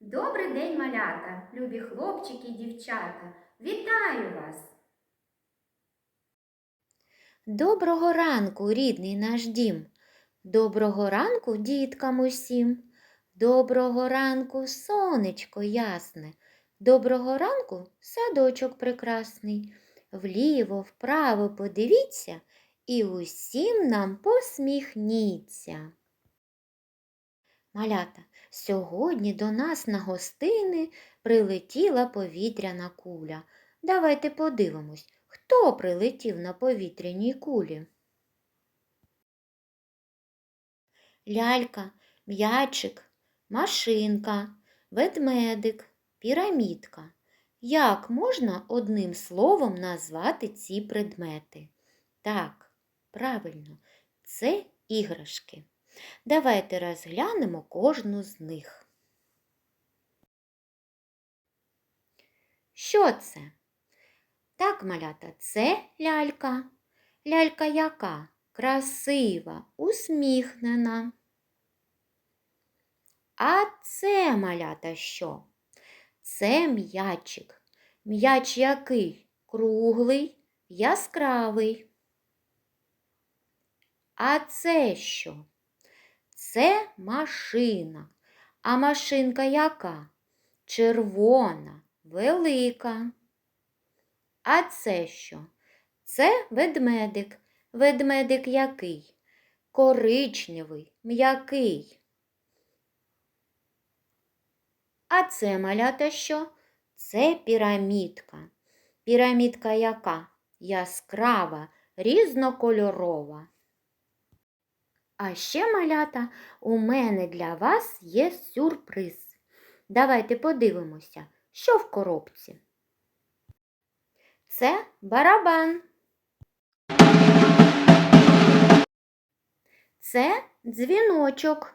Добрий день, малята, любі хлопчики і дівчата. Вітаю вас! Доброго ранку, рідний наш дім. Доброго ранку, діткам усім. Доброго ранку, сонечко ясне. Доброго ранку, садочок прекрасний. Вліво, вправо подивіться і усім нам посміхніться. Малята, сьогодні до нас на гостини прилетіла повітряна куля. Давайте подивимось, хто прилетів на повітряній кулі. Лялька, м'ячик, машинка, ведмедик, пірамідка. Як можна одним словом назвати ці предмети? Так, правильно, це іграшки. Давайте розглянемо кожну з них. Що це? Так, малята, це лялька. Лялька яка? Красива, усміхнена. А це малята що? Це м'ячик. М'яч який? Круглий, яскравий. А це що? Це машина. А машинка яка? Червона, велика. А це що? Це ведмедик. Ведмедик який? Коричневий, м'який. А це малята що? Це пірамідка. Пірамідка яка? Яскрава, різнокольорова. А ще, малята, у мене для вас є сюрприз. Давайте подивимося, що в коробці. Це барабан. Це дзвіночок.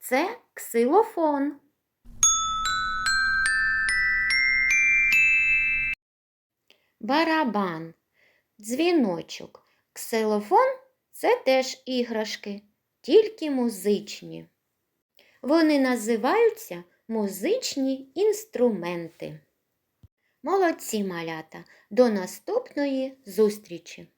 Це ксилофон. Барабан, дзвіночок, ксилофон це теж іграшки, тільки музичні. Вони називаються музичні інструменти. Молодці малята! До наступної зустрічі!